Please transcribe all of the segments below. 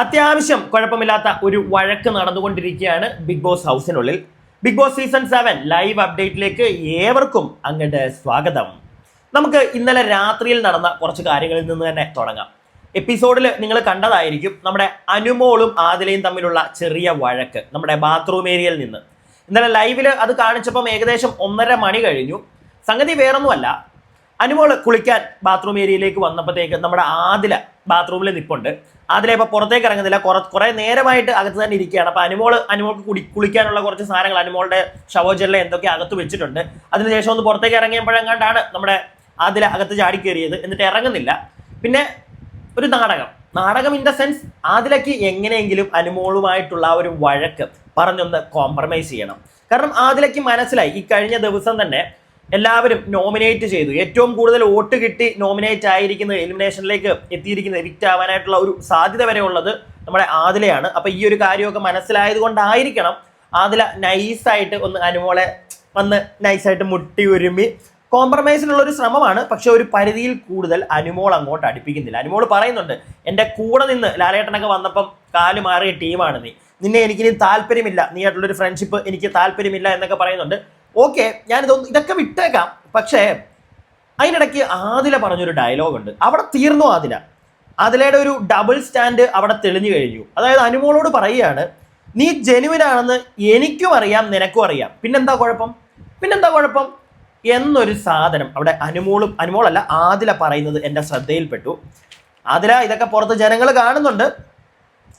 അത്യാവശ്യം കുഴപ്പമില്ലാത്ത ഒരു വഴക്ക് നടന്നുകൊണ്ടിരിക്കുകയാണ് big boss ഹൗസിനുള്ളിൽ Big Boss season seven live അപ്ഡേറ്റിലേക്ക് ഏവർക്കും അങ്ങോട്ട് സ്വാഗതം. നമുക്ക് ഇന്നലെ രാത്രിയിൽ നടന്ന കുറച്ച് കാര്യങ്ങളിൽ നിന്ന് തന്നെ തുടങ്ങാം. എപ്പിസോഡിൽ നിങ്ങൾ കണ്ടതായിരിക്കും നമ്മുടെ അനുമോളും ആദിലയും തമ്മിലുള്ള ചെറിയ വഴക്ക് നമ്മുടെ ബാത്റൂം ഏരിയയിൽ നിന്ന്. ഇന്നലെ ലൈവിൽ അത് കാണിച്ചപ്പം ഏകദേശം ഒന്നര മണി കഴിഞ്ഞു. സംഗതി വേറൊന്നുമല്ല. അനുമോൾ കുളിക്കാൻ ബാത്റൂം ഏരിയയിലേക്ക് വന്നപ്പോഴത്തേക്ക് നമ്മുടെ ആദില ബാത്റൂമിൽ നിൽപ്പുണ്ട് ആദില ഇപ്പൊ പുറത്തേക്ക് ഇറങ്ങുന്നില്ല. കുറ കുറെ നേരമായിട്ട് അകത്ത് തന്നെ ഇരിക്കുകയാണ്. അപ്പോൾ അനുമോൾ അനുമോൾക്ക് കുടി കുളിക്കാനുള്ള കുറച്ച് സാധനങ്ങൾ അനുമോളുടെ ഷവോജലിൽ എന്തൊക്കെ അകത്ത് വെച്ചിട്ടുണ്ട്. അതിനുശേഷം ഒന്ന് പുറത്തേക്ക് ഇറങ്ങിയപ്പോഴെങ്ങാണ്ടാണ് നമ്മുടെ ആദില അകത്ത് ചാടി കയറിയത്. എന്നിട്ട് ഇറങ്ങുന്നില്ല. പിന്നെ ഒരു നാടകം. നാടകം ഇൻ ദ സെൻസ് ആദിലയ്ക്ക് എങ്ങനെയെങ്കിലും അനുമോളുമായിട്ടുള്ള ആ ഒരു വഴക്ക് പറഞ്ഞൊന്ന് കോംപ്രമൈസ് ചെയ്യണം. കാരണം ആദിലയ്ക്ക് മനസ്സിലായി. ഈ കഴിഞ്ഞ ദിവസം തന്നെ എല്ലാവരും നോമിനേറ്റ് ചെയ്തു. ഏറ്റവും കൂടുതൽ വോട്ട് കിട്ടി നോമിനേറ്റ് ആയിരിക്കുന്നത് എലിമിനേഷനിലേക്ക് എത്തിയിരിക്കുന്ന എവിക്റ്റ് ആവാനായിട്ടുള്ള ഒരു സാധ്യത വരെ ഉള്ളത് നമ്മുടെ ആദിലയാണ്. അപ്പൊ ഈ ഒരു കാര്യമൊക്കെ മനസ്സിലായത് കൊണ്ടായിരിക്കണം ആദില നൈസായിട്ട് ഒന്ന് അനുമോളെ വന്ന് നൈസായിട്ട് മുട്ടി ഒരുമി. കോംപ്രമൈസിനുള്ള ഒരു ശ്രമമാണ് പക്ഷെ ഒരു പരിധിയിൽ കൂടുതൽ അനുമോൾ അങ്ങോട്ട് അടുപ്പിക്കുന്നില്ല. അനുമോൾ പറയുന്നുണ്ട് എന്റെ കൂടെ നിന്ന് ലാലേട്ടനൊക്കെ വന്നപ്പം കാൽ മാറിയ ടീമാണ് നീ. നിന്നെ എനിക്കിനി താല്പര്യമില്ല. നീ ആയിട്ടുള്ളൊരു ഫ്രണ്ട്ഷിപ്പ് എനിക്ക് താല്പര്യമില്ല എന്നൊക്കെ പറയുന്നുണ്ട്. ഓക്കെ ഞാനിത് ഇതൊക്കെ വിട്ടേക്കാം. പക്ഷേ അതിനിടയ്ക്ക് ആദില പറഞ്ഞൊരു ഡയലോഗ് ഉണ്ട്. അവിടെ തീർന്നു ആദില. ആദിലയുടെ ഒരു ഡബിൾ സ്റ്റാൻഡ് അവിടെ തെളിഞ്ഞു കഴിഞ്ഞു. അതായത് അനുമോളോട് പറയുകയാണ് നീ ജെനുവിൻ ആണെന്ന് എനിക്കും അറിയാം നിനക്കും അറിയാം. പിന്നെന്താ കുഴപ്പം? പിന്നെന്താ കുഴപ്പം? എന്നൊരു സാധനം അവിടെ അനുമോളും അനുമോളല്ല ആദില പറയുന്നത് എന്റെ ശ്രദ്ധയിൽപ്പെട്ടു. ആദില ഇതൊക്കെ പുറത്ത് ജനങ്ങൾ കാണുന്നുണ്ട്.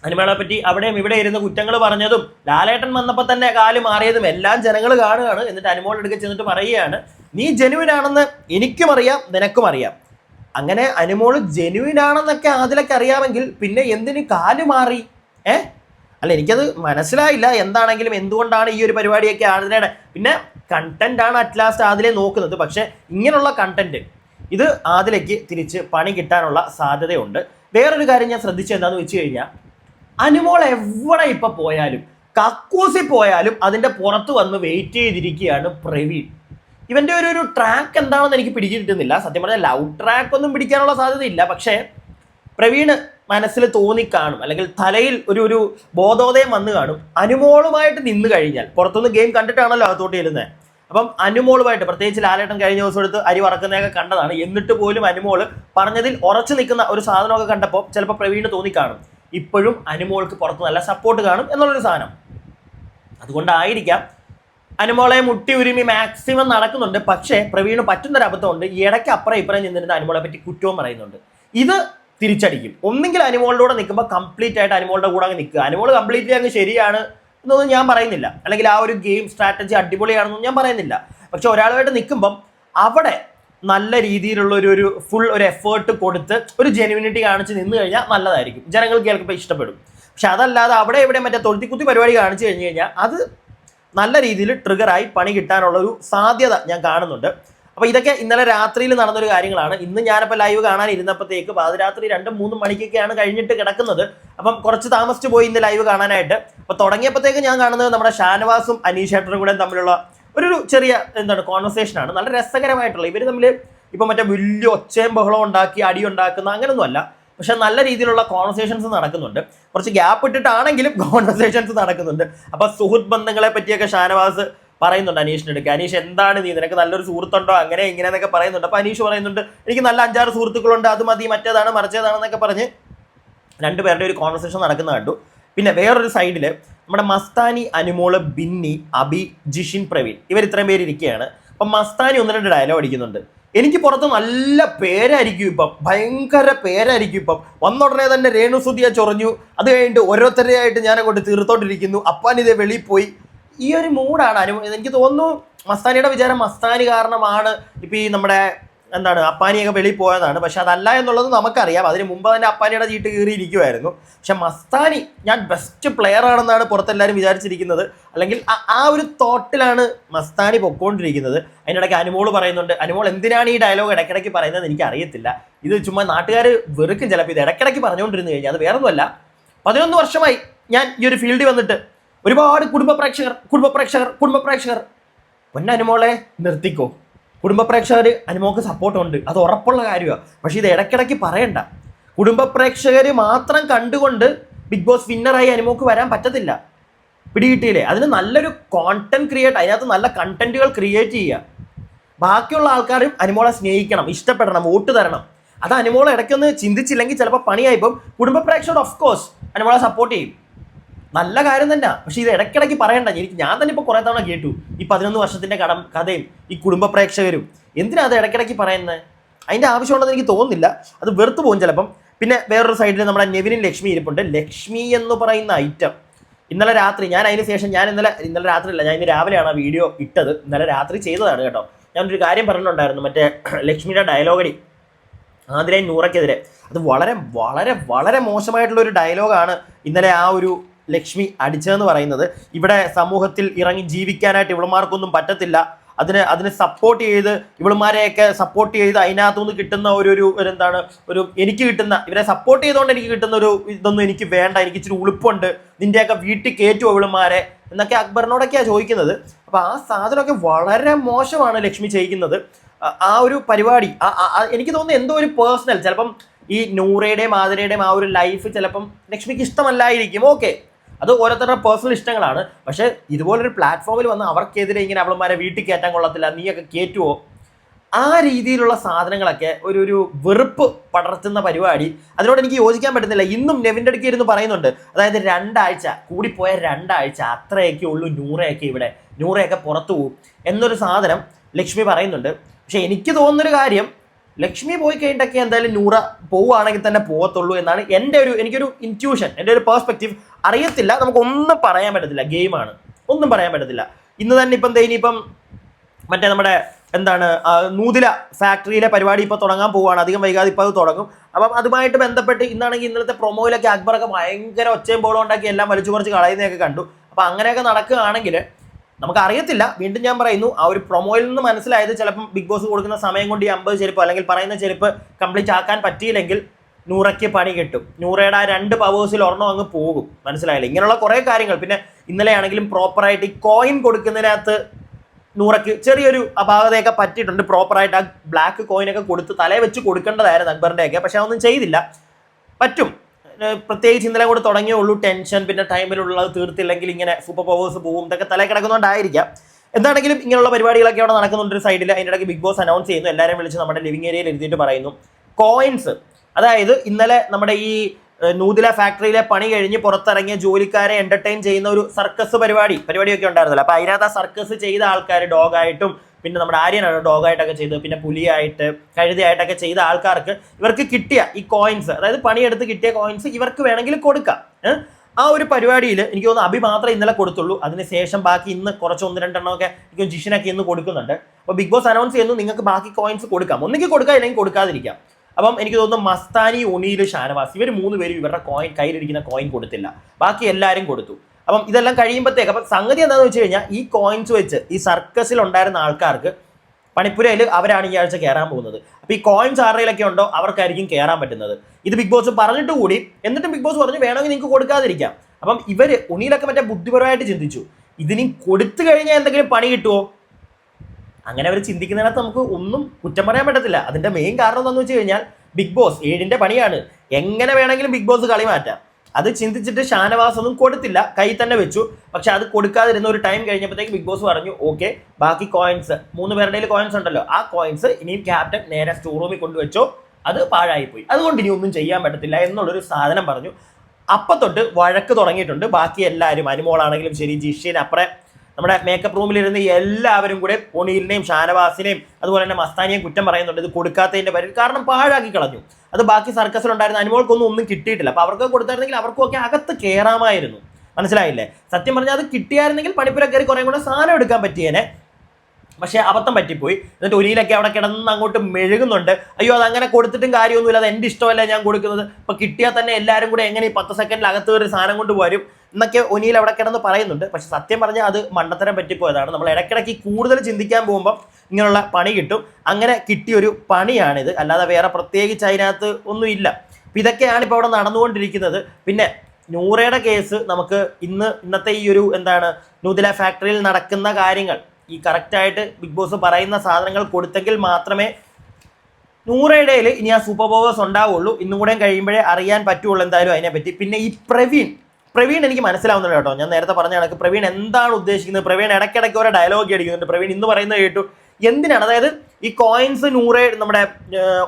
അനുമേളെ പറ്റി അവിടെയും ഇവിടെ ഇരുന്ന് കുറ്റങ്ങൾ പറഞ്ഞതും ലാലേട്ടൻ വന്നപ്പോൾ തന്നെ കാൽ മാറിയതും എല്ലാം ജനങ്ങൾ കാണുകയാണ്. എന്നിട്ട് അനുമോൾ എടുക്കുക ചെന്നിട്ട് പറയുകയാണ് നീ ജെനുവിൻ ആണെന്ന് എനിക്കും അറിയാം നിനക്കും അറിയാം. അങ്ങനെ അനുമോൾ ജെനുവിൻ ആണെന്നൊക്കെ അറിയാമെങ്കിൽ പിന്നെ എന്തിന് കാൽ മാറി? ഏ? അല്ല എനിക്കത് മനസ്സിലായില്ല. എന്താണെങ്കിലും എന്തുകൊണ്ടാണ് ഈ ഒരു പരിപാടിയൊക്കെ ആദിലയുടെ പിന്നെ കണ്ടന്റ് ആണ് അറ്റ്ലാസ്റ്റ് ആദിലെ നോക്കുന്നത്. പക്ഷേ ഇങ്ങനെയുള്ള കണ്ടന്റ് ഇത് ആദിലേക്ക് തിരിച്ച് പണി കിട്ടാനുള്ള സാധ്യതയുണ്ട്. വേറൊരു കാര്യം ഞാൻ ശ്രദ്ധിച്ചത് എന്താണെന്ന് വെച്ച് കഴിഞ്ഞാൽ അനുമോൾ എവിടെ ഇപ്പൊ പോയാലും കക്കൂസി പോയാലും അതിന്റെ പുറത്ത് വന്ന് വെയിറ്റ് ചെയ്തിരിക്കുകയാണ് പ്രവീൺ. ഇവന്റെ ഒരു ഒരു ട്രാക്ക് എന്താണെന്ന് എനിക്ക് പിടിച്ചിട്ടുന്നില്ല സത്യം പറഞ്ഞാൽ ലൗ ട്രാക്ക് ഒന്നും പിടിക്കാനുള്ള സാധ്യതയില്ല. പക്ഷേ പ്രവീണ് മനസ്സിൽ തോന്നിക്കാണും അല്ലെങ്കിൽ തലയിൽ ഒരു ഒരു ബോധോദയം വന്നു കാണും. അനുമോളുമായിട്ട് നിന്ന് കഴിഞ്ഞാൽ പുറത്തുനിന്ന് ഗെയിം കണ്ടിട്ടാണല്ലോ അകത്തോട്ട് ചെല്ലുന്നത് അപ്പം അനുമോളുമായിട്ട് പ്രത്യേകിച്ച് ലാലേട്ടൻ കഴിഞ്ഞ ദിവസം എടുത്ത് അരി വറക്കുന്നതൊക്കെ കണ്ടതാണ്. എന്നിട്ട് പോലും അനുമോൾ പറഞ്ഞതിൽ ഉറച്ചു നിൽക്കുന്ന ഒരു സാധനമൊക്കെ കണ്ടപ്പോൾ ചിലപ്പോൾ പ്രവീണ് തോന്നിക്കാണും. ഇപ്പോഴും അനുമോൾക്ക് പുറത്ത് നല്ല സപ്പോർട്ട് കാണും എന്നുള്ളൊരു സാധനം. അതുകൊണ്ടായിരിക്കാം അനുമോളെ മുട്ടി ഉരുമി മാക്സിമം നടക്കുന്നുണ്ട്. പക്ഷേ പ്രവീണ് പറ്റുന്നൊരു അബദ്ധമുണ്ട്. ഇടയ്ക്ക് അപ്പുറം ഇപ്പുറം നിന്നിരുന്ന അനുമോളെ പറ്റി കുറ്റവും പറയുന്നുണ്ട്. ഇത് തിരിച്ചടിക്കും. ഒന്നെങ്കിൽ അനുമോളുടെ കൂടെ നിൽക്കുമ്പോൾ കംപ്ലീറ്റ് ആയിട്ട് അനുമോളുടെ കൂടെ അങ്ങ് നിൽക്കുക. അനുമോൾ കംപ്ലീറ്റ്ലി അങ്ങ് ശരിയാണ് എന്നൊന്നും ഞാൻ പറയുന്നില്ല. അല്ലെങ്കിൽ ആ ഒരു ഗെയിം സ്ട്രാറ്റജി അടിപൊളിയാണെന്നൊന്നും ഞാൻ പറയുന്നില്ല. പക്ഷെ ഒരാളുമായിട്ട് നിൽക്കുമ്പം അവിടെ നല്ല രീതിയിലുള്ള ഒരു ഒരു ഫുൾ ഒരു എഫേർട്ട് കൊടുത്ത് ഒരു ജെനുവിനിറ്റി കാണിച്ച് നിന്ന് കഴിഞ്ഞാൽ നല്ലതായിരിക്കും. ജനങ്ങൾ കേൾക്കുമ്പോൾ ഇഷ്ടപ്പെടും. പക്ഷെ അതല്ലാതെ അവിടെ ഇവിടെ മറ്റേ തൊഴുത്തിക്കുത്തി പരിപാടി കാണിച്ചു കഴിഞ്ഞു കഴിഞ്ഞാൽ അത് നല്ല രീതിയിൽ ട്രിഗറായി പണി കിട്ടാനുള്ള ഒരു സാധ്യത ഞാൻ കാണുന്നുണ്ട്. അപ്പോൾ ഇതൊക്കെ ഇന്നലെ രാത്രിയിൽ നടന്നൊരു കാര്യങ്ങളാണ്. ഇന്ന് ഞാനിപ്പോൾ ലൈവ് കാണാൻ ഇരുന്നപ്പോഴത്തേക്ക് പാതിരാത്രി രണ്ടും മൂന്നും മണിക്കൊക്കെയാണ് കഴിഞ്ഞിട്ട് കിടക്കുന്നത്. അപ്പം കുറച്ച് താമസിച്ച് പോയി ഇന്ന് ലൈവ് കാണാനായിട്ട്. അപ്പോൾ തുടങ്ങിയപ്പോഴത്തേക്ക് ഞാൻ കാണുന്നത് നമ്മുടെ ഷാനവാസും അനീഷ് ഏട്ടനും കൂടെ തമ്മിലുള്ള ഒരു ചെറിയ എന്താണ് കോൺവെർസേഷൻ ആണ്. നല്ല രസകരമായിട്ടുള്ള ഇവർ തമ്മിൽ ഇപ്പം മറ്റേ വലിയ ഒച്ചയും ബഹളം ഉണ്ടാക്കി അടി ഉണ്ടാക്കുന്ന അങ്ങനെയൊന്നും അല്ല. പക്ഷെ നല്ല രീതിയിലുള്ള കോൺവെർസേഷൻസ് നടക്കുന്നുണ്ട്. കുറച്ച് ഗ്യാപ്പ് ഇട്ടിട്ടാണെങ്കിലും കോൺവെർസേഷൻസ് നടക്കുന്നുണ്ട്. അപ്പൊ സുഹൃത്ത് ബന്ധങ്ങളെ പറ്റിയൊക്കെ ഷാനവാസ് പറയുന്നുണ്ട് അനീഷിനെടുക്ക അനീഷ് എന്താണ് നീ? നിനക്ക് നല്ലൊരു സുഹൃത്തുണ്ടോ? അങ്ങനെ ഇങ്ങനെ എന്നൊക്കെ പറയുന്നുണ്ട്. അപ്പൊ അനീഷ് പറയുന്നുണ്ട് എനിക്ക് നല്ല അഞ്ചാറ് സുഹൃത്തുക്കളുണ്ട്. അത് മതി മറ്റേതാണ് മറിച്ചതാണെന്നൊക്കെ പറഞ്ഞ് രണ്ടുപേരുടെ ഒരു കോൺവെർസേഷൻ നടക്കുന്ന കണ്ടു. പിന്നെ വേറൊരു സൈഡിൽ നമ്മുടെ മസ്താനി അനുമോൾ ബിന്നി അബി ജിഷിൻ പ്രവീൺ ഇവർ ഇത്രയും പേര് ഇരിക്കുകയാണ്. അപ്പം മസ്താനി ഒന്ന് രണ്ട് ഡയലോഗ് അടിക്കുന്നുണ്ട്. എനിക്ക് പുറത്ത് നല്ല പേരായിരിക്കും ഇപ്പം. ഭയങ്കര പേരായിരിക്കും ഇപ്പം. വന്ന ഉടനെ തന്നെ രേണുസുതിയ ചൊറഞ്ഞു. അത് കഴിഞ്ഞിട്ട് ഓരോരുത്തരെയായിട്ട് ഞാൻ അങ്ങോട്ട് തീർത്തോണ്ടിരിക്കുന്നു. അപ്പാൻ ഇതേ വെളിയിൽ പോയി. ഈ ഒരു മൂഡാണ് അനു എനിക്ക് തോന്നുന്നു മസ്താനിയുടെ വിചാരം മസ്താനി കാരണമാണ്. ഇപ്പം ഈ നമ്മുടെ എന്താണ് അപ്പാനിയൊക്കെ വെളിയിൽ പോയതാണ്. പക്ഷെ അതല്ല എന്നുള്ളത് നമുക്കറിയാം. അതിന് മുമ്പ് തന്നെ അപ്പാനിയുടെ ചീട്ട് കീറിയിരിക്കുമായിരുന്നു പക്ഷെ മസ്താനി ഞാൻ ബെസ്റ്റ് പ്ലെയർ ആണെന്നാണ് പുറത്തെല്ലാവരും വിചാരിച്ചിരിക്കുന്നത്. അല്ലെങ്കിൽ ആ- ഒരു തോട്ടിലാണ് മസ്താനി പൊക്കോണ്ടിരിക്കുന്നത്. അതിനിടയ്ക്ക് അനുമോൾ പറയുന്നുണ്ട് അനുമോൾ എന്തിനാണ് ഈ ഡയലോഗ് ഇടയ്ക്കിടയ്ക്ക് പറയുന്നത് എനിക്ക് അറിയത്തില്ല ഇത് ചുമ്മാ നാട്ടുകാർ വെറുക്കും ചിലപ്പോൾ ഇത് ഇടയ്ക്കിടയ്ക്ക് പറഞ്ഞുകൊണ്ടിരുന്നു കഴിഞ്ഞാൽ. അത് വേറൊന്നുമല്ല. പതിനൊന്ന് വർഷമായി ഞാൻ ഈ ഒരു ഫീൽഡിൽ വന്നിട്ട് ഒരുപാട് കുടുംബ പ്രേക്ഷകർ കുടുംബ പ്രേക്ഷകർ കുടുംബ പ്രേക്ഷകർ. പൊന്നനുമോളെ നിർത്തിക്കോ. കുടുംബ പ്രേക്ഷകർ അനുമോക്ക് സപ്പോർട്ടുണ്ട്. അത് ഉറപ്പുള്ള കാര്യമാണ് പക്ഷേ ഇത് ഇടയ്ക്കിടയ്ക്ക് പറയണ്ട. കുടുംബ പ്രേക്ഷകർ മാത്രം കണ്ടുകൊണ്ട് ബിഗ് ബോസ് വിന്നറായി അനുമോക്ക് വരാൻ പറ്റത്തില്ല. പിടികിട്ടിയില്ലേ? അതിന് നല്ലൊരു കോണ്ടന്റ് ക്രിയേറ്റ് അതിനകത്ത് നല്ല കണ്ടന്റുകൾ ക്രിയേറ്റ് ചെയ്യുക. ബാക്കിയുള്ള ആൾക്കാരും അനുമോളെ സ്നേഹിക്കണം ഇഷ്ടപ്പെടണം വോട്ട് തരണം. അത് അനുമോളെ ഇടയ്ക്കൊന്ന് ചിന്തിച്ചില്ലെങ്കിൽ ചിലപ്പോൾ പണിയായിപ്പം കുടുംബ പ്രേക്ഷകർ ഓഫ് കോഴ്സ് അനുമോളെ സപ്പോർട്ട് ചെയ്യും. നല്ല കാര്യം തന്നെ. പക്ഷേ ഇത് ഇടയ്ക്കിടയ്ക്ക് പറയണ്ട. എനിക്ക് ഞാൻ തന്നെ ഇപ്പോൾ കുറേ തവണ കേട്ടു. ഈ പതിനൊന്ന് വർഷത്തിന്റെ കടം കഥയും ഈ കുടുംബ പ്രേക്ഷകരും. എന്തിനാ അത് ഇടയ്ക്കിടയ്ക്ക് പറയുന്നത് അതിന്റെ ആവശ്യമുണ്ടെന്ന് എനിക്ക് തോന്നുന്നില്ല. അത് വെറുത്തു പോകും ചിലപ്പം. പിന്നെ വേറൊരു സൈഡിൽ നമ്മുടെ നെവിനും ലക്ഷ്മി ഇരിപ്പുണ്ട്. ലക്ഷ്മി എന്ന് പറയുന്ന ഐറ്റം ഇന്നലെ രാത്രി ഞാൻ അതിന് ശേഷം ഞാൻ ഇന്നലെ ഇന്നലെ രാത്രി അല്ല ഞാൻ ഇന്ന് രാവിലെയാണ് ആ വീഡിയോ ഇട്ടത്. ഇന്നലെ രാത്രി ചെയ്തതാണ് കേട്ടോ. ഞാനൊരു കാര്യം പറഞ്ഞിട്ടുണ്ടായിരുന്നു. മറ്റേ ലക്ഷ്മിയുടെ ഡയലോഗടി ആതിരെ നൂറയ്ക്കെതിരെ. അത് വളരെ വളരെ വളരെ മോശമായിട്ടുള്ള ഒരു ഡയലോഗാണ് ഇന്നലെ ആ ഒരു ലക്ഷ്മി അടിച്ചതെന്ന് പറയുന്നത്. ഇവിടെ സമൂഹത്തിൽ ഇറങ്ങി ജീവിക്കാനായിട്ട് ഇവളുമാർക്കൊന്നും പറ്റത്തില്ല. അതിന് അതിന് സപ്പോർട്ട് ചെയ്ത് ഇവളുമാരെയൊക്കെ സപ്പോർട്ട് ചെയ്ത് അതിനകത്തുനിന്ന് കിട്ടുന്ന ഒരു ഒരു എന്താണ് ഒരു എനിക്ക് കിട്ടുന്ന ഇവരെ സപ്പോർട്ട് ചെയ്തുകൊണ്ട് എനിക്ക് കിട്ടുന്ന ഒരു ഇതൊന്നും എനിക്ക് വേണ്ട. എനിക്ക് ഇച്ചിരി ഉളുപ്പുണ്ട്. നിന്റെയൊക്കെ വീട്ടിൽ കയറ്റു ഇവളുമാരെ? എന്നൊക്കെ അക്ബറിനോടൊക്കെയാണ് ചോദിക്കുന്നത്. അപ്പോൾ ആ സാധനമൊക്കെ വളരെ മോശമാണ് ലക്ഷ്മി ചെയ്യിക്കുന്നത്. ആ- ഒരു പരിപാടി എനിക്ക് തോന്നുന്നു എന്തോ ഒരു പേഴ്സണൽ ചിലപ്പം ഈ നൂറയുടെയും ആതിരയുടെയും ആ ഒരു ലൈഫ് ചിലപ്പം ലക്ഷ്മിക്ക് ഇഷ്ടമല്ലായിരിക്കും. ഓക്കെ അത് ഓരോരുത്തരുടെ പേഴ്സണൽ ഇഷ്ടങ്ങളാണ്. പക്ഷേ ഇതുപോലൊരു പ്ലാറ്റ്ഫോമിൽ വന്ന് അവർക്കെതിരെ ഇങ്ങനെ അവളന്മാരെ വീട്ടിൽ കയറ്റാൻ കൊള്ളത്തില്ല നീയൊക്കെ കയറ്റുമോ ആ രീതിയിലുള്ള സാധനങ്ങളൊക്കെ ഒരു ഒരു വെറുപ്പ് പടർത്തുന്ന പരിപാടി. അതിനോട് എനിക്ക് യോജിക്കാൻ പറ്റുന്നില്ല. ഇന്നും നെവിന്റെ അടുക്കി ഇരുന്ന് പറയുന്നുണ്ട്. അതായത് രണ്ടാഴ്ച കൂടിപ്പോയ രണ്ടാഴ്ച അത്രയൊക്കെ ഉള്ളൂ നൂറയൊക്കെ ഇവിടെ. നൂറയൊക്കെ പുറത്തു പോകും എന്നൊരു സാധനം ലക്ഷ്മി പറയുന്നുണ്ട്. പക്ഷേ എനിക്ക് തോന്നുന്നൊരു കാര്യം ലക്ഷ്മി പോയി കഴിഞ്ഞിട്ടൊക്കെ എന്തായാലും നൂറ പോവുകയാണെങ്കിൽ തന്നെ പോകത്തുള്ളൂ എന്നാണ് എന്റെ ഒരു എനിക്കൊരു ഇന്റ്യൂഷൻ എന്റെ ഒരു പേഴ്സ്പെക്റ്റീവ് അറിയത്തില്ല. നമുക്കൊന്നും പറയാൻ പറ്റത്തില്ല. ഗെയിമാണ് ഒന്നും പറയാൻ പറ്റത്തില്ല. ഇന്ന് തന്നെ ഇപ്പം ഇനിയിപ്പം മറ്റേ നമ്മുടെ എന്താണ് നൂതില ഫാക്ടറിയിലെ പരിപാടി ഇപ്പോൾ തുടങ്ങാൻ പോവുകയാണ്. അധികം വൈകാതെ ഇപ്പോൾ അത് തുടങ്ങും. അപ്പം അതുമായിട്ട് ബന്ധപ്പെട്ട് ഇന്നാണെങ്കിൽ ഇന്നലത്തെ പ്രൊമോയിലൊക്കെ അക്ബറൊക്കെ ഭയങ്കര ഒച്ചയും ബോളും ഉണ്ടാക്കി എല്ലാം വലിച്ചു കുറച്ച് കളയുന്നതൊക്കെ കണ്ടു. അപ്പം അങ്ങനെയൊക്കെ നടക്കുകയാണെങ്കിൽ നമുക്ക് അറിയത്തില്ല വീണ്ടും ഞാൻ പറയുന്നു ആ ഒരു പ്രൊമോയിൽ നിന്ന് മനസ്സിലായത് ചിലപ്പം ബിഗ് ബോസ് കൊടുക്കുന്ന സമയം കൊണ്ട് ഈ അമ്പത് ചെരുപ്പ് അല്ലെങ്കിൽ പറയുന്ന ചെരുപ്പ് കംപ്ലീറ്റ് ആക്കാൻ പറ്റിയില്ലെങ്കിൽ നൂറയ്ക്ക് പണി കിട്ടും. നൂറയുടെ ആ രണ്ട് പവേഴ്സിൽ ഒരെണ്ണം അങ്ങ് പോകും. മനസ്സിലായില്ല? ഇങ്ങനെയുള്ള കുറേ കാര്യങ്ങൾ. പിന്നെ ഇന്നലെ ആണെങ്കിലും പ്രോപ്പറായിട്ട് ഈ കോയിൻ കൊടുക്കുന്നതിനകത്ത് നൂറയ്ക്ക് ചെറിയൊരു അപാകതയൊക്കെ പറ്റിയിട്ടുണ്ട്. പ്രോപ്പറായിട്ട് ആ ബ്ലാക്ക് കോയിനൊക്കെ കൊടുത്ത് തലേ വെച്ച് കൊടുക്കേണ്ടതായിരുന്നു അക്ബറിന്റെയൊക്കെ പക്ഷെ അതൊന്നും ചെയ്തില്ല. പറ്റും. പ്രത്യേകിച്ച് ഇന്നലെ കൂടെ തുടങ്ങിയേ ഉള്ളൂ. ടെൻഷൻ പിന്നെ ടൈമിലുള്ളത് തീർത്തില്ലെങ്കിൽ ഇങ്ങനെ സൂപ്പർ പവേഴ്സ് പോവും ഇതൊക്കെ തലേ കിടക്കുന്നതുകൊണ്ടായിരിക്കാം എന്താണെങ്കിലും ഇങ്ങനെയുള്ള പരിപാടികളൊക്കെ അവിടെ നടക്കുന്നുണ്ട് ഒരു സൈഡിൽ അതിന്റെ ഇടയ്ക്ക് ബിഗ് ബോസ് അനൗൺസ് ചെയ്യുന്നു. എല്ലാവരെയും വിളിച്ച് നമ്മുടെ ലിവിംഗ് ഏരിയയിൽ എഴുതിയിട്ട് പറയുന്നു. കോയിൻസ് അതായത് ഇന്നലെ നമ്മുടെ ഈ നൂതില ഫാക്ടറിയിലെ പണി കഴിഞ്ഞ് പുറത്തിറങ്ങിയ ജോലിക്കാരെ എന്റർടൈൻ ചെയ്യുന്ന ഒരു സർക്കസ് പരിപാടി പരിപാടിയൊക്കെ ഉണ്ടായിരുന്നല്ലോ. അപ്പൊ അതിനകത്ത് ആ സർക്കസ് ചെയ്ത ആൾക്കാർ ഡോഗായിട്ടും പിന്നെ നമ്മുടെ ആര്യനാണ് ഡോഗായിട്ടൊക്കെ ചെയ്തത് പിന്നെ പുലിയായിട്ട് കഴുതയായിട്ടൊക്കെ ചെയ്ത ആൾക്കാർക്ക് ഇവർക്ക് കിട്ടിയ ഈ കോയിൻസ് അതായത് പണിയെടുത്ത് കിട്ടിയ കോയിൻസ് ഇവർക്ക് വേണമെങ്കിൽ കൊടുക്കാം. ആ ഒരു പരിപാടിയിൽ എനിക്ക് തോന്നുന്നു അഭി മാത്രമേ ഇന്നലെ കൊടുത്തുള്ളൂ. അതിനുശേഷം ബാക്കി ഇന്ന് കുറച്ച് ഒന്ന് രണ്ടെണ്ണമൊക്കെ എനിക്ക് ജിഷിനൊക്കെ ഇന്ന് കൊടുക്കുന്നുണ്ട്. അപ്പോൾ ബിഗ് ബോസ് അനൗൺസ് ചെയ്യുന്നു നിങ്ങൾക്ക് ബാക്കി കോയിൻസ് കൊടുക്കാം. ഒന്നുകിൽ കൊടുക്കാം ഇല്ലെങ്കിൽ കൊടുക്കാതിരിക്കാം. അപ്പം എനിക്ക് തോന്നുന്നു മസ്താനി ഒണീൽ ഷാനവാസ് ഇവർ മൂന്ന് പേരും ഇവരുടെ കോയിൻ കയ്യിലിരിക്കുന്ന കോയിൻ കൊടുത്തില്ല. ബാക്കി എല്ലാവരും കൊടുത്തു. അപ്പം ഇതെല്ലാം കഴിയുമ്പോഴത്തേക്ക് അപ്പം സംഗതി എന്താണെന്ന് വെച്ച് കഴിഞ്ഞാൽ ഈ കോയിൻസ് വെച്ച് ഈ സർക്കസിൽ ഉണ്ടായിരുന്ന ആൾക്കാർക്ക് പണിപ്പുരയിൽ അവരാണ് ഈ ആഴ്ച കയറാൻ പോകുന്നത്. അപ്പോൾ ഈ കോയിൻസ് ആരുടെയിലൊക്കെ ഉണ്ടോ അവർക്കായിരിക്കും കയറാൻ പറ്റുന്നത്. ഇത് ബിഗ് ബോസ് പറഞ്ഞിട്ട് കൂടി എന്നിട്ടും ബിഗ് ബോസ് പറഞ്ഞു വേണമെങ്കിൽ നിങ്ങൾക്ക് കൊടുക്കാതിരിക്കാം. അപ്പം ഇവർ ഉണിയിലൊക്കെ മറ്റേ ബുദ്ധിപരമായിട്ട് ചിന്തിച്ചു. ഇതിനി കൊടുത്തു കഴിഞ്ഞാൽ എന്തെങ്കിലും പണി കിട്ടുമോ അങ്ങനെ അവർ ചിന്തിക്കുന്നതിനകത്ത് നമുക്ക് ഒന്നും കുറ്റം പറയാൻ പറ്റത്തില്ല. അതിന്റെ മെയിൻ കാരണം എന്താണെന്ന് വെച്ച് കഴിഞ്ഞാൽ ബിഗ് ബോസ് ഏഴിന്റെ പണിയാണ്. എങ്ങനെ വേണമെങ്കിലും ബിഗ് ബോസ് കളി മാറ്റാം. അത് ചിന്തിച്ചിട്ട് ഷാനവാസ് ഒന്നും കൊടുത്തില്ല. കൈ തന്നെ വെച്ചു. പക്ഷെ അത് കൊടുക്കാതിരുന്ന ഒരു ടൈം കഴിഞ്ഞപ്പോഴത്തേക്ക് ബിഗ് ബോസ് പറഞ്ഞു ഓക്കെ ബാക്കി കോയിൻസ് മൂന്ന് പേരുടെ കോയിൻസ് ഉണ്ടല്ലോ. ആ കോയിൻസ് ഇനിയും ക്യാപ്റ്റൻ നേരെ സ്റ്റോർ റൂമിൽ കൊണ്ടുവച്ചോ. അത് പാഴായിപ്പോയി. അതുകൊണ്ട് ഇനി ഒന്നും ചെയ്യാൻ പറ്റത്തില്ല എന്നുള്ളൊരു സാധനം പറഞ്ഞു. അപ്പം തൊട്ട് വഴക്ക് തുടങ്ങിയിട്ടുണ്ട്. ബാക്കി എല്ലാവരും അനുമോളാണെങ്കിലും ശരി ജിഷ്യൻ അപ്പുറം നമ്മുടെ മേക്കപ്പ് റൂമിലിരുന്ന് എല്ലാവരും കൂടെ പൊണിയിലിനെയും ഷാനവാസിനെയും അതുപോലെ തന്നെ മസ്താനിയെയും കുറ്റം പറയുന്നുണ്ട്. ഇത് കൊടുക്കാത്തതിന്റെ പേരിൽ കാരണം പാഴാക്കി കളഞ്ഞു. അത് ബാക്കി സർക്കസിലുണ്ടായിരുന്ന അനുമോൾക്കൊന്നും ഒന്നും കിട്ടിയിട്ടില്ല. അപ്പോൾ അവർക്ക് കൊടുത്തായിരുന്നെങ്കിൽ അവർക്കൊക്കെ അകത്ത് കയറാമായിരുന്നു മനസ്സിലായില്ലേ? സത്യം പറഞ്ഞാൽ അത് കിട്ടിയായിരുന്നെങ്കിൽ പണിപ്പുര കയറി കുറേ കൂടെ സാധനം എടുക്കാൻ പറ്റിയേനെ. പക്ഷേ അബദ്ധം പറ്റിപ്പോയി. എന്നിട്ട് ഒരിയിലൊക്കെ അവിടെ കിടന്ന് അങ്ങോട്ട് മെഴുകുന്നുണ്ട്. അയ്യോ അത് അങ്ങനെ കൊടുത്തിട്ടും കാര്യമൊന്നുമില്ല. അത് എന്റെ ഇഷ്ടമല്ല ഞാൻ കൊടുക്കുന്നത്? ഇപ്പോൾ കിട്ടിയാൽ തന്നെ എല്ലാവരും കൂടെ എങ്ങനെ ഈ പത്ത് സെക്കൻഡിൽ അകത്ത് ഒരു സാധനം കൊണ്ട് വരും? എന്നൊക്കെ ഒനിയിൽ അവിടെ കിടന്ന് പറയുന്നുണ്ട്. പക്ഷെ സത്യം പറഞ്ഞാൽ അത് മണ്ടത്തരം പറ്റിപ്പോയതാണ്. നമ്മൾ ഇടയ്ക്കിടയ്ക്ക് കൂടുതൽ ചിന്തിക്കാൻ പോകുമ്പോൾ ഇങ്ങനെയുള്ള പണി കിട്ടും. അങ്ങനെ കിട്ടിയൊരു പണിയാണിത്. അല്ലാതെ വേറെ പ്രത്യേകിച്ച് അതിനകത്ത് ഒന്നുമില്ല അപ്പം ഇതൊക്കെയാണ് ഇപ്പോൾ അവിടെ നടന്നുകൊണ്ടിരിക്കുന്നത്. പിന്നെ നൂറയുടെ കേസ് നമുക്ക് ഇന്ന് ഇന്നത്തെ ഈ ഒരു എന്താണ് നൂതില ഫാക്ടറിയിൽ നടക്കുന്ന കാര്യങ്ങൾ ഈ കറക്റ്റായിട്ട് ബിഗ് ബോസ് പറയുന്ന സാധനങ്ങൾ കൊടുത്തെങ്കിൽ മാത്രമേ നൂറയുടെയിൽ ഇനി ആ സൂപ്പർ ബോവേഴ്സ് ഉണ്ടാവുള്ളൂ. ഇന്നും കൂടെ കഴിയുമ്പോഴേ അറിയാൻ പറ്റുള്ളൂ എന്തായാലും അതിനെപ്പറ്റി. പിന്നെ ഈ പ്രവീൺ പ്രവീൺ എനിക്ക് മനസ്സിലാവുന്നുണ്ട് കേട്ടോ. ഞാൻ നേരത്തെ പറഞ്ഞ കണക്ക് പ്രവീൺ എന്താണ് ഉദ്ദേശിക്കുന്നത്? പ്രവീൺ ഇടയ്ക്കിടയ്ക്ക് ഓരോ ഡയലോഗ് അടിക്കുന്നുണ്ട്. പ്രവീൺ ഇന്ന് പറയുന്നത് കേട്ടു. എന്തിനാണ്? അതായത് ഈ കോയിൻസ് നൂറെ നമ്മുടെ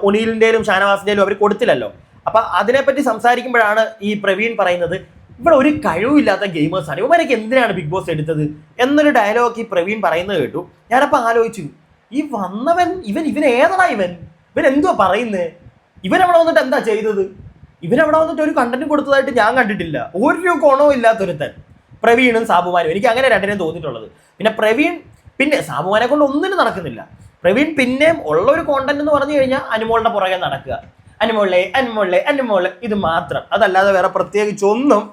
ഒനീലിന്റെയും ഷാനവാസിന്റെയും അവർ കൊടുത്തില്ലല്ലോ. അപ്പൊ അതിനെപ്പറ്റി സംസാരിക്കുമ്പോഴാണ് ഈ പ്രവീൺ പറയുന്നത് ഇവിടെ ഒരു കഴിവില്ലാത്ത ഗെയിമേഴ്സാണ് ഇവന്മാരൊക്കെ എന്തിനാണ് ബിഗ് ബോസ് എടുത്തത്? എന്നൊരു ഡയലോഗ് ഈ പ്രവീൺ പറയുന്നത് കേട്ടു. ഞാനപ്പോൾ ആലോചിച്ചു ഈ വന്നവൻ ഇവൻ ഇവൻ ഏതാണ് ഇവൻ? ഇവൻ എന്തുവാ പറയുന്നത് ഇവൻ അവിടെ വന്നിട്ട് എന്താ ചെയ്തത്? ഇവൻ അവിടെ വന്നിട്ട് ഒരു കണ്ടന്റ് കൊടുത്തതായിട്ട് ഞാൻ കണ്ടിട്ടില്ല. ഒരു ഗുണവും ഇല്ലാത്തൊരുത്തൻ പ്രവീണും സാബുമാനും. എനിക്ക് അങ്ങനെ രണ്ടിനും തോന്നിയിട്ടുള്ളത്. പിന്നെ പ്രവീൺ പിന്നെ സാബുമാനെ കൊണ്ട് ഒന്നിനും നടക്കുന്നില്ല. പ്രവീൺ പിന്നെയും ഉള്ള ഒരു കോണ്ടന്റ് എന്ന് പറഞ്ഞു കഴിഞ്ഞാൽ അനുമോളുടെ പുറകെ നടക്കുക. അനുമോളെ അനുമോളെ അനുമോളെ ഇത് മാത്രം. അതല്ലാതെ വേറെ പ്രത്യേകിച്ച് ഒന്നും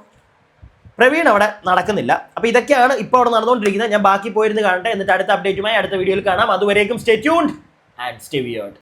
പ്രവീൺ അവിടെ നടക്കുന്നില്ല. അപ്പൊ ഇതൊക്കെയാണ് ഇപ്പോൾ അവിടെ നടന്നുകൊണ്ടിരിക്കുന്നത്. ഞാൻ ബാക്കി പോയിരുന്ന് കാണട്ടെ. എന്നിട്ട് അടുത്ത അപ്ഡേറ്റുമായി അടുത്ത വീഡിയോയിൽ കാണാം. അതുവരേക്കും stay tuned and stay weird